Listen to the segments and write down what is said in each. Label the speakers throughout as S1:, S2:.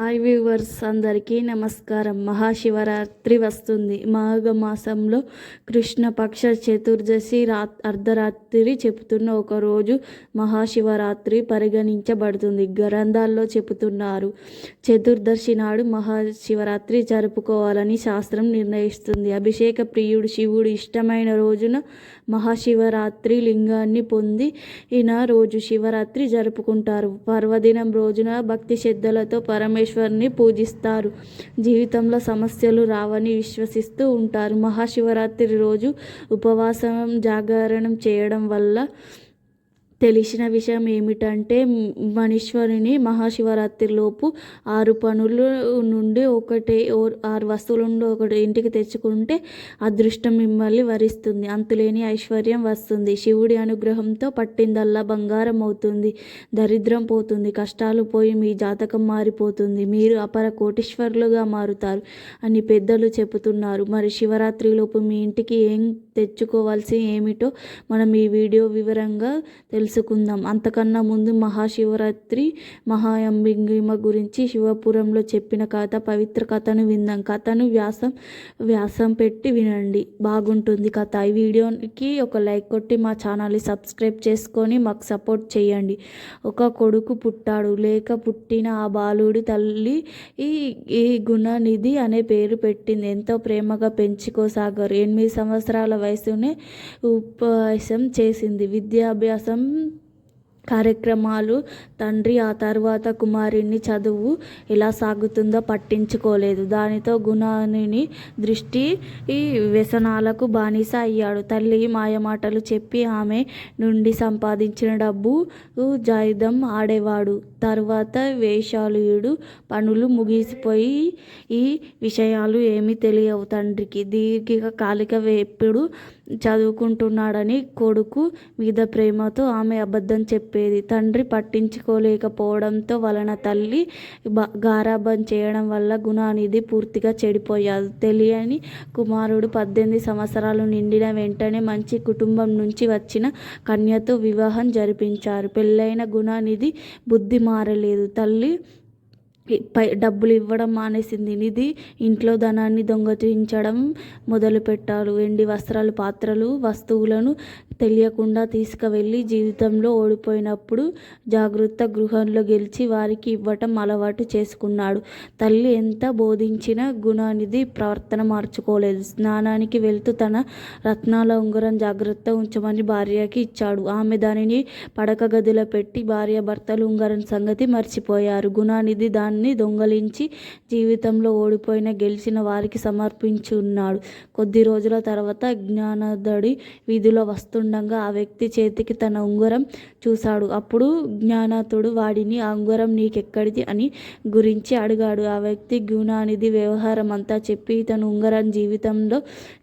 S1: Hi viewers అందరికీ నమస్కారం. మహాశివరాత్రి వస్తుంది. మాఘ మాసంలో కృష్ణపక్ష చతుర్దశి రా అర్ధరాత్రి చెబుతున్న ఒక రోజు మహాశివరాత్రి పరిగణించబడుతుంది. గ్రంథాల్లో చెబుతున్నారు చతుర్దశి నాడు మహాశివరాత్రి జరుపుకోవాలని శాస్త్రం నిర్ణయిస్తుంది. అభిషేక ప్రియుడు శివుడు ఇష్టమైన రోజున మహాశివరాత్రి లింగాన్ని పొంది ఈయన రోజు శివరాత్రి జరుపుకుంటారు. పర్వదినం రోజున భక్తి శ్రద్ధలతో పరమేశ్వరుని పూజిస్తారు. జీవితంలో సమస్యలు రావని విశ్వసిస్తూ ఉంటారు. మహాశివరాత్రి రోజు ఉపవాసం జాగరణం చేయడం వల్ల తెలిసిన విషయం ఏమిటంటే మనీశ్వరుని మహాశివరాత్రిలోపు ఆరు పనుల నుండి ఒకటి ఆరు వస్తువుల నుండి ఒకటి ఇంటికి తెచ్చుకుంటే అదృష్టం మిమ్మల్ని వరిస్తుంది. అంతులేని ఐశ్వర్యం వస్తుంది. శివుడి అనుగ్రహంతో పట్టిందల్లా బంగారం అవుతుంది. దరిద్రం పోతుంది. కష్టాలు పోయి మీ జాతకం మారిపోతుంది. మీరు అపర కోటీశ్వరులుగా మారుతారు అని పెద్దలు చెబుతున్నారు. మరి శివరాత్రిలోపు మీ ఇంటికి ఏం తెచ్చుకోవాల్సి ఏమిటో మనం ఈ వీడియో వివరంగా తెలుసు తెలుసుకుందాం. అంతకన్నా ముందు మహాశివరాత్రి మహాయంబింగిమ గురించి శివపురంలో చెప్పిన కథ పవిత్ర కథను విందాం. కథను వ్యాసం వ్యాసం పెట్టి వినండి. బాగుంటుంది కథ. ఈ వీడియోకి ఒక లైక్ కొట్టి మా ఛానల్ని సబ్స్క్రైబ్ చేసుకొని మాకు సపోర్ట్ చేయండి. ఒక కొడుకు పుట్టాడు. లేక పుట్టిన ఆ బాలుడి తల్లి ఈ ఈ గుణనిధి అనే పేరు పెట్టింది. ఎంతో ప్రేమగా పెంచుకోసాగారు. ఎనిమిది సంవత్సరాల వయసునే ఉపవాసం చేసింది. విద్యాభ్యాసం కార్యక్రమాలు తండ్రి ఆ తర్వాత కుమారుని చదువు ఎలా సాగుతుందో పట్టించుకోలేదు. దానితో గుణాని దృష్టి ఈ వ్యసనాలకు బానిస అయ్యాడు. తల్లి మాయమాటలు చెప్పి ఆమె నుండి సంపాదించిన డబ్బు జాయుధం ఆడేవాడు. తర్వాత వేషాలుయుడు పనులు ముగిసిపోయి ఈ విషయాలు ఏమీ తెలియవు తండ్రికి. దీర్ఘకాలిక ఎప్పుడు చదువుకుంటున్నాడని కొడుకు మీద ప్రేమతో ఆమె అబద్ధం చెప్పేది. తండ్రి పట్టించుకోలేకపోవడంతో వలన తల్లి గారాబం చేయడం వల్ల గుణానిధి పూర్తిగా చెడిపోయాడు. తెలియని కుమారుడు పద్దెనిమిది సంవత్సరాలు నిండిన వెంటనే మంచి కుటుంబం నుంచి వచ్చిన కన్యతో వివాహం జరిపించారు. పెళ్ళైన గుణానిధి బుద్ధి మారలేదు. తల్లి డబ్బులు ఇవ్వడం మానేసింది. నిధి ఇంట్లో ధనాన్ని దొంగతించడం మొదలుపెట్టారు వెండి వస్త్రాలు పాత్రలు వస్తువులను తెలియకుండా తీసుకువెళ్ళి జీవితంలో ఓడిపోయినప్పుడు జాగ్రత్త గృహంలో గెలిచి వారికి ఇవ్వటం అలవాటు చేసుకున్నాడు. తల్లి ఎంత బోధించిన గుణానిధి ప్రవర్తన మార్చుకోలేదు. స్నానానికి వెళ్తూ తన రత్నాల ఉంగరం జాగ్రత్త ఉంచమని భార్యకి ఇచ్చాడు. ఆమె దానిని పడక గదిలో పెట్టి భార్య భర్తలు ఉంగరం సంగతి మర్చిపోయారు. గుణానిధి దాన్ని ధనాన్ని దొంగలించి జీవితంలో ఓడిపోయిన గెలిచిన వారికి సమర్పించి ఉన్నాడు కొద్ది రోజుల తర్వాత జ్ఞానదడి వీధిలో వస్తుండగా ఆ వ్యక్తి చేతికి తన ఉంగరం చూశాడు. అప్పుడు జ్ఞానతుడు వాడిని ఆ ఉంగరం నీకెక్కడిది? అని గురించి అడిగాడు. ఆ వ్యక్తి గుణానిధి వ్యవహారం అంతా చెప్పి తన ఉంగరం జీవితంలో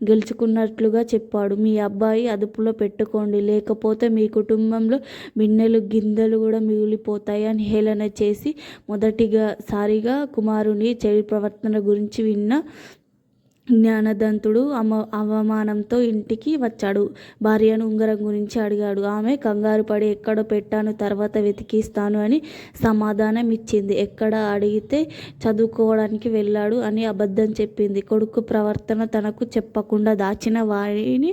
S1: గెలుచుకున్నట్లుగా చెప్పాడు. మీ అబ్బాయి అదుపులో పెట్టుకోండి. లేకపోతే మీ కుటుంబంలో బిన్నెలు గిందెలు కూడా మిగిలిపోతాయి అని హేళన చేసి మొదటిగా సారిగా కుమారుని చెడు ప్రవర్తన గురించి విన్న జ్ఞానదంతుడు అమ అవమానంతో ఇంటికి వచ్చాడు. భార్యను ఉంగరం గురించి అడిగాడు. ఆమె కంగారు పడి ఎక్కడ పెట్టాను తర్వాత వెతికిస్తాను అని సమాధానం ఇచ్చింది ఎక్కడ అడిగితే చదువుకోవడానికి వెళ్ళాడు అని అబద్ధం చెప్పింది. కొడుకు ప్రవర్తన తనకు చెప్పకుండా దాచిన వారిని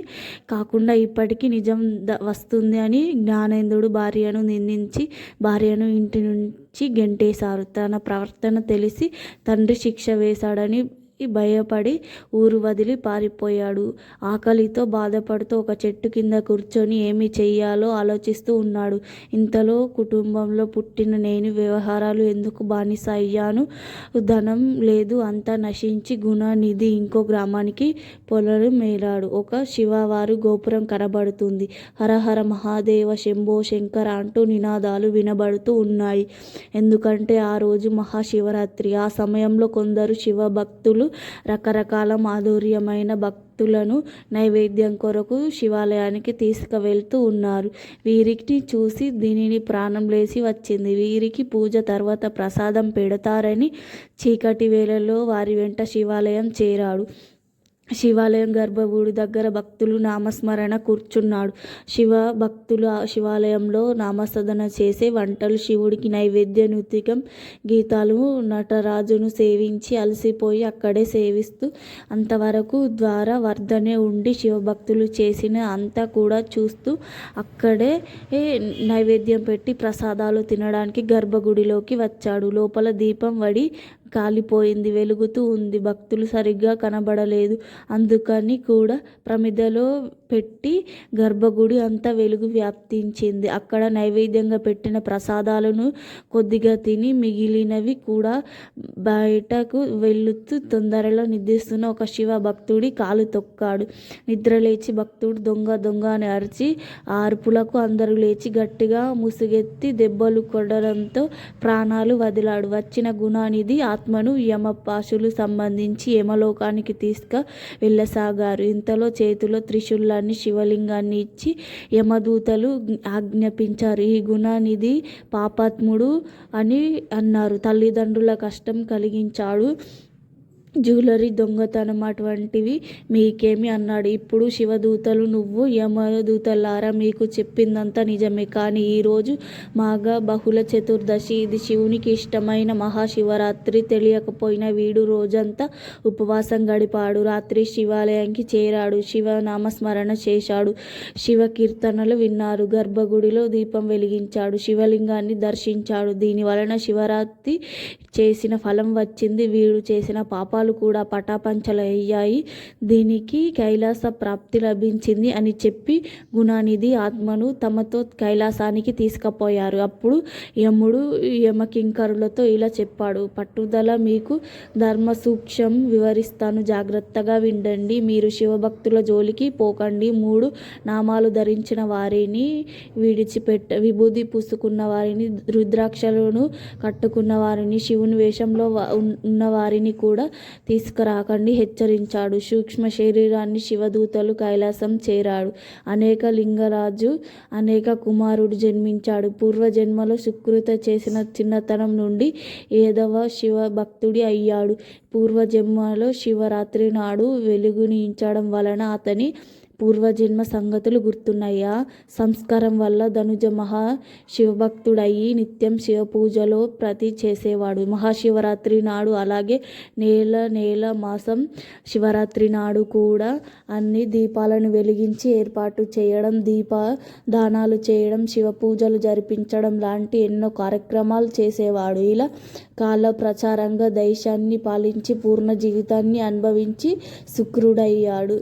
S1: కాకుండా ఇప్పటికీ నిజం వస్తుంది అని జ్ఞానేంద్రుడు భార్యను నిందించి భార్యను ఇంటి నుంచి గెంటేశారు. తన ప్రవర్తన తెలిసి తండ్రి శిక్ష వేశాడని భయపడి ఊరు వదిలి పారిపోయాడు. ఆకలితో బాధపడుతూ ఒక చెట్టు కింద కూర్చొని ఏమి చెయ్యాలో ఆలోచిస్తూ ఉన్నాడు. ఇంతలో కుటుంబంలో పుట్టిన నేను వ్యవహారాలు ఎందుకు బానిస అయ్యాను ధనం లేదు అంతా నశించి గుణనిధి ఇంకో గ్రామానికి పొలలు మేలాడు. ఒక శివవారు గోపురం కనబడుతుంది. హరహర మహాదేవ శంభో శంకర అంటూ నినాదాలు వినబడుతూ ఉన్నాయి. ఎందుకంటే ఆ రోజు మహాశివరాత్రి. ఆ సమయంలో కొందరు శివభక్తులు రకరకాల మాధుర్యమైన భక్తులను నైవేద్యం కొరకు శివాలయానికి తీసుకువెళ్తూ ఉన్నారు. వీరికి చూసి దీనిని ప్రాణం లేచి వచ్చింది. వీరికి పూజ తర్వాత ప్రసాదం పెడతారని చీకటి వేళలో వారి వెంట శివాలయం చేరాడు. శివాలయం గర్భగుడి దగ్గర భక్తులు నామస్మరణ కూర్చున్నాడు. శివ భక్తులు శివాలయంలో నామసదన చేసే వంటలు శివుడికి నైవేద్య నృతికం గీతాలు నటరాజును సేవించి అలసిపోయి అక్కడే సేవిస్తూ అంతవరకు ద్వారా వర్ధనే ఉండి శివభక్తులు చేసిన అంతా కూడా చూస్తూ అక్కడే నైవేద్యం పెట్టి ప్రసాదాలు తినడానికి గర్భగుడిలోకి వచ్చాడు. లోపల దీపం వడి కాలిపోయింది వెలుగుతూ ఉంది. భక్తులు సరిగ్గా కనబడలేదు. అందుకని కూడా ప్రమిదలో పెట్టి గర్భగుడి అంతా వెలుగు వ్యాప్తించింది. అక్కడ నైవేద్యంగా పెట్టిన ప్రసాదాలను కొద్దిగా తిని మిగిలినవి కూడా బయటకు వెళుతూ తొందరలో నిద్రిస్తున్న ఒక శివ భక్తుడి కాలు తొక్కాడు. నిద్ర లేచి భక్తుడు దొంగ దొంగ అని అరిచి ఆర్పులకు అరుపులకు అందరూ లేచి గట్టిగా ముసుగెత్తి దెబ్బలు కొట్టడంతో ప్రాణాలు వదిలాడు. వచ్చిన గుణానిధి ఆత్మను యమపాశులు సంబంధించి యమలోకానికి తీసుక వెళ్ళసాగారు. ఇంతలో చేతిలో త్రిశూలాన్ని శివలింగాన్ని ఇచ్చి యమదూతలు ఆజ్ఞాపించారు. ఈ గుణానిధి పాపాత్ముడు అని అన్నారు. తల్లిదండ్రుల కష్టం కలిగించాడు. జ్యువెలరీ దొంగతనం అటువంటివి మీకేమి అన్నాడు. ఇప్పుడు శివదూతలు నువ్వు యమదూతలారా మీకు చెప్పిందంతా నిజమే. కానీ ఈరోజు మాఘ బహుళ చతుర్దశి. ఇది శివునికి ఇష్టమైన మహాశివరాత్రి. తెలియకపోయినా వీడు రోజంతా ఉపవాసం గడిపాడు. రాత్రి శివాలయానికి చేరాడు. శివ నామస్మరణ చేశాడు. శివ కీర్తనలు విన్నారు. గర్భగుడిలో దీపం వెలిగించాడు. శివలింగాన్ని దర్శించాడు. దీని వలన శివరాత్రి చేసిన ఫలం వచ్చింది. వీడు చేసిన పాపాలు కూడా పటాపంచలయ్యాయి. దీనికి కైలాస ప్రాప్తి లభించింది అని చెప్పి గుణానిధి ఆత్మను తమతో కైలాసానికి తీసుకుపోయారు. అప్పుడు యముడు యమకింకరులతో ఇలా చెప్పాడు పట్టుదల మీకు ధర్మ సూక్ష్మం వివరిస్తాను. జాగ్రత్తగా వినండి మీరు శివభక్తుల జోలికి పోకండి. మూడు నామాలు ధరించిన వారిని విడిచిపెట్ట విభూది పూసుకున్న వారిని రుద్రాక్షలను కట్టుకున్న వారిని శివుని వేషంలో ఉన్న వారిని కూడా తీసుకురాకండి హెచ్చరించాడు. సూక్ష్మ శరీరాన్ని శివదూతలు కైలాసం చేరాడు. అనేక లింగరాజు అనేక కుమారుడు జన్మించాడు. పూర్వజన్మలో సుకృత చేసిన చిన్నతనం నుండి ఏదవ శివ భక్తుడి అయ్యాడు. పూర్వజన్మలో శివరాత్రి నాడు వెలుగునించడం వలన అతని పూర్వజన్మ సంగతులు గుర్తున్నాయా? సంస్కారం వల్ల ధనుజ మహా శివభక్తుడయ్యి నిత్యం శివ పూజలో ప్రతి చేసేవాడు. మహాశివరాత్రి నాడు అలాగే నేల నేల మాసం శివరాత్రి నాడు కూడా అన్ని దీపాలను వెలిగించి ఏర్పాటు చేయడం దీప దానాలు చేయడం శివ పూజలు జరిపించడం లాంటి ఎన్నో కార్యక్రమాలు చేసేవాడు. ఇలా కాల ప్రచారంగా దేశాన్ని పాలించి పూర్ణ జీవితాన్ని అనుభవించి శుక్రుడయ్యాడు.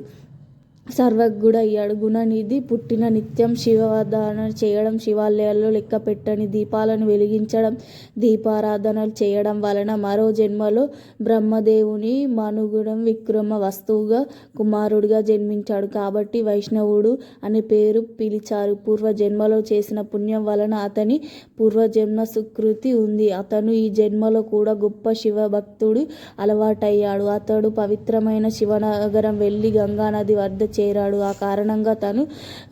S1: సర్వజ్ఞుడు అయ్యాడు. గుణనిధి పుట్టిన నిత్యం శివారాధన చేయడం శివాలయాల్లో లెక్క పెట్టని దీపాలను వెలిగించడం దీపారాధనలు చేయడం వలన మరో జన్మలో బ్రహ్మదేవుని మనుగుణం విక్రమ వస్తువుగా కుమారుడిగా జన్మించాడు. కాబట్టి వైష్ణవుడు అనే పేరు పిలిచారు. పూర్వ జన్మలో చేసిన పుణ్యం వలన అతని పూర్వజన్మ సుకృతి ఉంది. అతను ఈ జన్మలో కూడా గొప్ప శివభక్తుడు అలవాటయ్యాడు. అతడు పవిత్రమైన శివనగరం వెళ్ళి గంగానది వద్ద చేరాడు. ఆ కారణంగా తను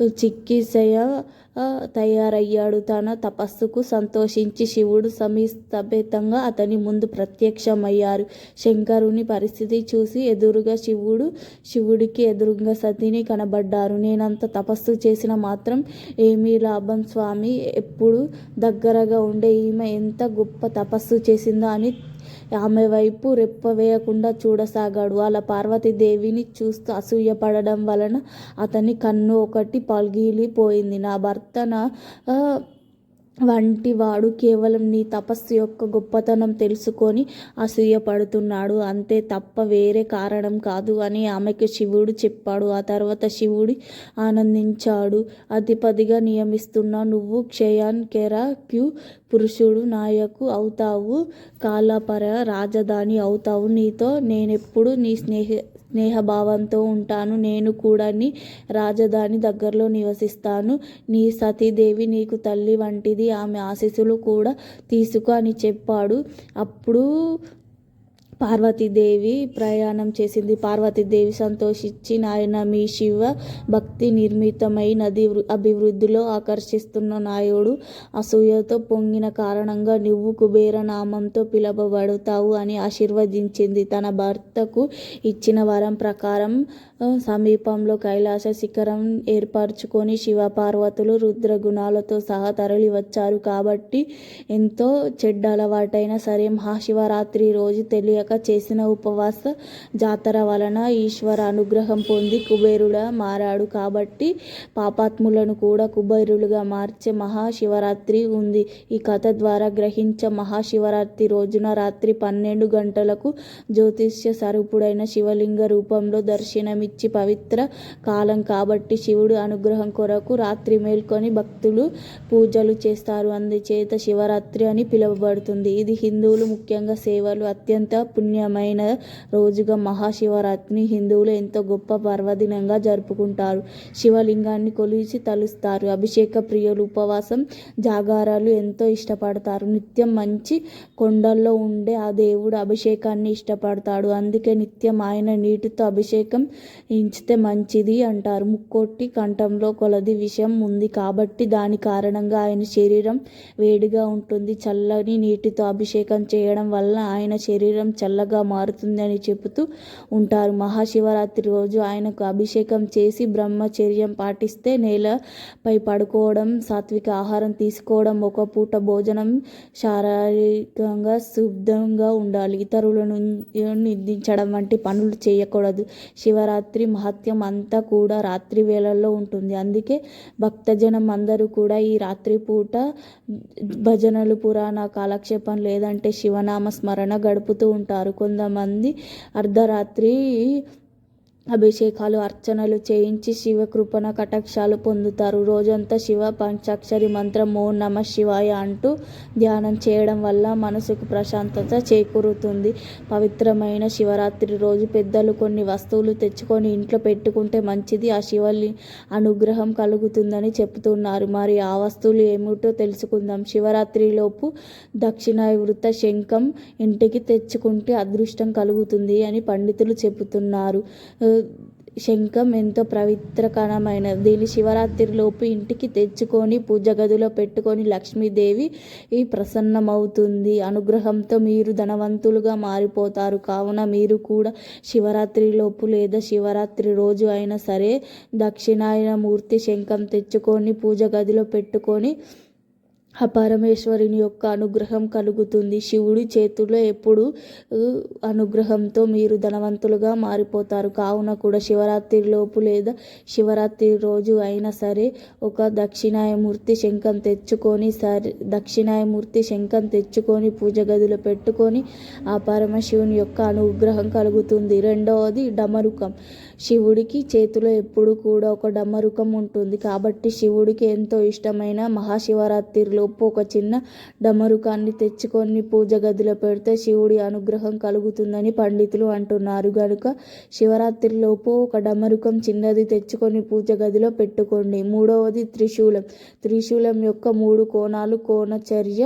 S1: చికిత్సయ తయారయ్యాడు. తన తపస్సుకు సంతోషించి శివుడు సమీస్తభేతంగా అతని ముందు ప్రత్యక్షమయ్యారు. శంకరుని పరిస్థితి చూసి ఎదురుగా శివుడు శివుడికి ఎదురుగా సతిని కనబడ్డారు. నేనంత తపస్సు చేసిన మాత్రం ఏమీ లాభం స్వామి ఎప్పుడు దగ్గరగా ఉండే. ఈమె ఎంత గొప్ప తపస్సు చేసిందో అని ఆమె వైపు రెప్ప వేయకుండా చూడసాగాడు. అలా పార్వతీదేవిని చూస్తూ అసూయపడడం వలన అతని కన్ను ఒకటి పగిలిపోయింది. నా భర్త నా వంటి వాడు కేవలం నీ తపస్సు యొక్క గొప్పతనం తెలుసుకొని అసూయపడుతున్నాడు. అంతే తప్ప వేరే కారణం కాదు అని ఆమెకు శివుడు చెప్పాడు. ఆ తర్వాత శివుడి ఆనందించాడు. అధిపతిగా నియమిస్తున్న నువ్వు క్షయాన్ కెరా క్యూ పురుషుడు నాయకు అవుతావు. కాలపర రాజధాని అవుతావు. నీతో నేనెప్పుడు నీ స్నేహ స్నేహభావంతో ఉంటాను. నేను కూడా నీ రాజధాని దగ్గరలో నివసిస్తాను. నీ సతీదేవి నీకు తల్లి వంటిది. ఆమె ఆశీస్సులు కూడా తీసుకో అని చెప్పాడు. అప్పుడు పార్వతీదేవి ప్రయాణం చేసింది. పార్వతీదేవి సంతోషించి నాయన మీ శివ భక్తి నిర్మితమై నది అభివృద్ధిలో ఆకర్షిస్తున్న నాయుడు అసూయతో పొంగిన కారణంగా నువ్వు కుబేర నామంతో పిలవబడతావు అని ఆశీర్వదించింది. తన భర్తకు ఇచ్చిన వరం ప్రకారం సమీపంలో కైలాస శిఖరం ఏర్పరచుకొని శివ పార్వతులు రుద్ర గుణాలతో సహా తరలి వచ్చారు కాబట్టి ఎంతో చెడ్డ అలవాటైనా సరే మహాశివరాత్రి రోజు తెలియక చేసిన ఉపవాస జాతర వలన ఈశ్వర అనుగ్రహం పొంది కుబేరుడా మారాడు. కాబట్టి పాపాత్ములను కూడా కుబేరులుగా మార్చే మహాశివరాత్రి ఉంది. ఈ కథ ద్వారా గ్రహించే మహాశివరాత్రి రోజున రాత్రి పన్నెండు గంటలకు జ్యోతిష్య స్వరూపుడైన శివలింగ రూపంలో దర్శనమిచ్చి పవిత్ర కాలం కాబట్టి శివుడు అనుగ్రహం కొరకు రాత్రి మేల్కొని భక్తులు పూజలు చేస్తారు. అందుచేత శివరాత్రి అని పిలువబడుతుంది. ఇది హిందువులు ముఖ్యంగా సేవలు అత్యంత పుణ్యమైన రోజుగా మహాశివరాత్రిని హిందువులు ఎంతో గొప్ప పర్వదినంగా జరుపుకుంటారు. శివలింగాన్ని కొలిచి తలుస్తారు. అభిషేక ప్రియులు ఉపవాసం జాగారాలు ఎంతో ఇష్టపడతారు. నిత్యం మంచి కొండల్లో ఉండే ఆ దేవుడు అభిషేకాన్ని ఇష్టపడతాడు. అందుకే నిత్యం ఆయన నీటితో అభిషేకం ఇంచితే మంచిది అంటారు. ముక్కోటి కంఠంలో కొలది విషం ఉంది కాబట్టి దాని కారణంగా ఆయన శరీరం వేడిగా ఉంటుంది. చల్లని నీటితో అభిషేకం చేయడం వల్ల ఆయన శరీరం చల్ల చల్లగా మారుతుంది అని చెబుతూ ఉంటారు. మహాశివరాత్రి రోజు ఆయనకు అభిషేకం చేసి బ్రహ్మచర్యం పాటిస్తే నేలపై పడుకోవడం సాత్విక ఆహారం తీసుకోవడం ఒక పూట భోజనం శారీరకంగా శుద్ధంగా ఉండాలి. ఇతరులను నిందించడం వంటి పనులు చేయకూడదు. శివరాత్రి మహత్యం అంతా కూడా రాత్రి వేళల్లో ఉంటుంది. అందుకే భక్తజనం అందరూ కూడా ఈ రాత్రి పూట భజనలు పురాణ కాలక్షేపం లేదంటే శివనామ స్మరణ గడుపుతూ ఉంటారు. కొంతమంది అర్ధరాత్రి అభిషేకాలు అర్చనలు చేయించి శివ కృపణ కటాక్షాలు పొందుతారు. రోజంతా శివ పంచాక్షరి మంత్రం ఓం నమ శివాయ అంటూ ధ్యానం చేయడం వల్ల మనసుకు ప్రశాంతత చేకూరుతుంది. పవిత్రమైన శివరాత్రి రోజు పెద్దలు కొన్ని వస్తువులు తెచ్చుకొని ఇంట్లో పెట్టుకుంటే మంచిది. ఆ శివలి అనుగ్రహం కలుగుతుందని చెప్తున్నారు మరి ఆ వస్తువులు ఏమిటో తెలుసుకుందాం. శివరాత్రిలోపు దక్షిణావృత శంఖం ఇంటికి తెచ్చుకుంటే అదృష్టం కలుగుతుంది అని పండితులు చెబుతున్నారు. శంఖం ఎంతో పవిత్రకరమైనది. దీన్ని శివరాత్రిలోపు ఇంటికి తెచ్చుకొని పూజ గదిలో పెట్టుకొని లక్ష్మీదేవి ఈ ప్రసన్నమవుతుంది. అనుగ్రహంతో మీరు ధనవంతులుగా మారిపోతారు. కావున మీరు కూడా శివరాత్రిలోపు లేదా శివరాత్రి రోజు అయినా సరే దక్షిణాయన మూర్తి శంఖం తెచ్చుకొని పూజ గదిలో పెట్టుకొని ఆ పరమేశ్వరుని యొక్క అనుగ్రహం కలుగుతుంది. శివుడి చేతుల్లో ఎప్పుడు అనుగ్రహంతో మీరు ధనవంతులుగా మారిపోతారు. కావున కూడా శివరాత్రి లోపు లేదా శివరాత్రి రోజు అయినా సరే ఒక దక్షిణాయమూర్తి శంఖం తెచ్చుకొని సరే దక్షిణాయమూర్తి శంఖం తెచ్చుకొని పూజ గదిలో పెట్టుకొని ఆ పరమశివుని యొక్క అనుగ్రహం కలుగుతుంది. రెండవది డమరుకం. శివుడికి చేతిలో ఎప్పుడు కూడా ఒక డమరుకం ఉంటుంది. కాబట్టి శివుడికి ఎంతో ఇష్టమైన మహాశివరాత్రిలోపు ఒక చిన్న డమరుకాన్ని తెచ్చుకొని పూజ గదిలో పెడితే శివుడి అనుగ్రహం కలుగుతుందని పండితులు అంటున్నారు. కనుక శివరాత్రిలోపు ఒక డమరుకం చిన్నది తెచ్చుకొని పూజ గదిలో పెట్టుకోండి. మూడవది త్రిశూలం. త్రిశూలం యొక్క మూడు కోణాలు కోణచర్య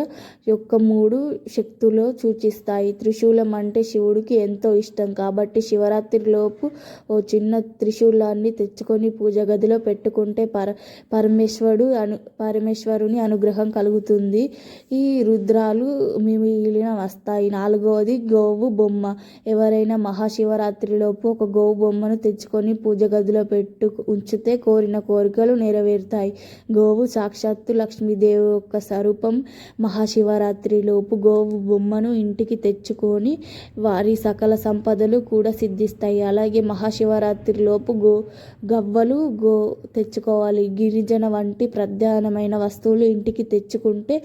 S1: యొక్క మూడు శక్తులు సూచిస్తాయి. త్రిశూలం అంటే శివుడికి ఎంతో ఇష్టం. కాబట్టి శివరాత్రిలోపు ఓ చిన్న త్రిశూలాన్ని తెచ్చుకొని పూజ గదిలో పెట్టుకుంటే పర పరమేశ్వరుడు అను పరమేశ్వరుని అనుగ్రహం కలుగుతుంది. ఈ రుద్రాలు మిగిలిన వస్తాయి. నాలుగవది గోవు బొమ్మ. ఎవరైనా మహాశివరాత్రిలోపు ఒక గోవు బొమ్మను తెచ్చుకొని పూజ గదిలో పెట్టు ఉంచితే కోరిన కోరికలు నెరవేరుతాయి. గోవు సాక్షాత్తు లక్ష్మీదేవి యొక్క స్వరూపం. మహాశివరాత్రిలోపు గోవు బొమ్మను ఇంటికి తెచ్చుకొని వారి సకల సంపదలు కూడా సిద్ధిస్తాయి. అలాగే మహాశివరాత్రిలోపు గో గవ్వలు గో తెచ్చుకోవాలి. గిరిజన వంటి ప్రధానమైన వస్తువులు ఇంటికి తెచ్చుకుంటే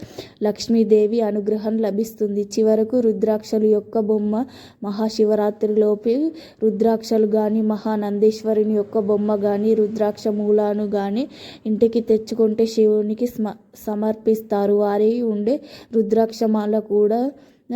S1: లక్ష్మీదేవి అనుగ్రహం లభిస్తుంది. చివరకు రుద్రాక్షలు యొక్క బొమ్మ మహాశివరాత్రిలోపు రుద్రాక్షలు కానీ మహానందేశ్వరుని యొక్క బొమ్మ కానీ రుద్రాక్ష మూలాను కానీ ఇంటికి తెచ్చుకుంటే శివునికి స్మ సమర్పిస్తారు. వారి ఉండే రుద్రాక్షమాల కూడా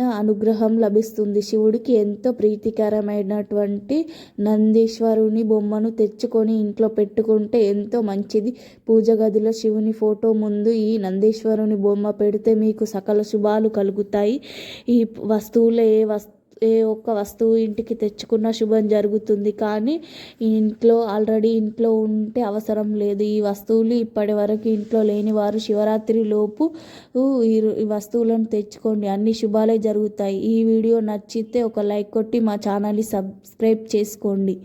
S1: అనుగ్రహం లభిస్తుంది. శివుడికి ఎంతో ప్రీతికరమైనటువంటి నందీశ్వరుని బొమ్మను తెచ్చుకొని ఇంట్లో పెట్టుకుంటే ఎంతో మంచిది. పూజ గదిలో శివుని ఫోటో ముందు ఈ నందీశ్వరుని బొమ్మ పెడితే మీకు సకల శుభాలు కలుగుతాయి. ఈ వస్తువులు ఏ వస్తు ఏ ఒక్క వస్తువు ఇంటికి తెచ్చుకున్న శుభం జరుగుతుంది. కానీ ఇంట్లో ఆల్రెడీ ఇంట్లో ఉంటే అవసరం లేదు. ఈ వస్తువులు ఇప్పటి వరకు ఇంట్లో లేని వారు శివరాత్రి లోపు ఈ వస్తువులను తెచ్చుకోండి. అన్ని శుభాలే జరుగుతాయి. ఈ వీడియో నచ్చితే ఒక లైక్ కొట్టి మా ఛానల్ని సబ్స్క్రైబ్ చేసుకోండి.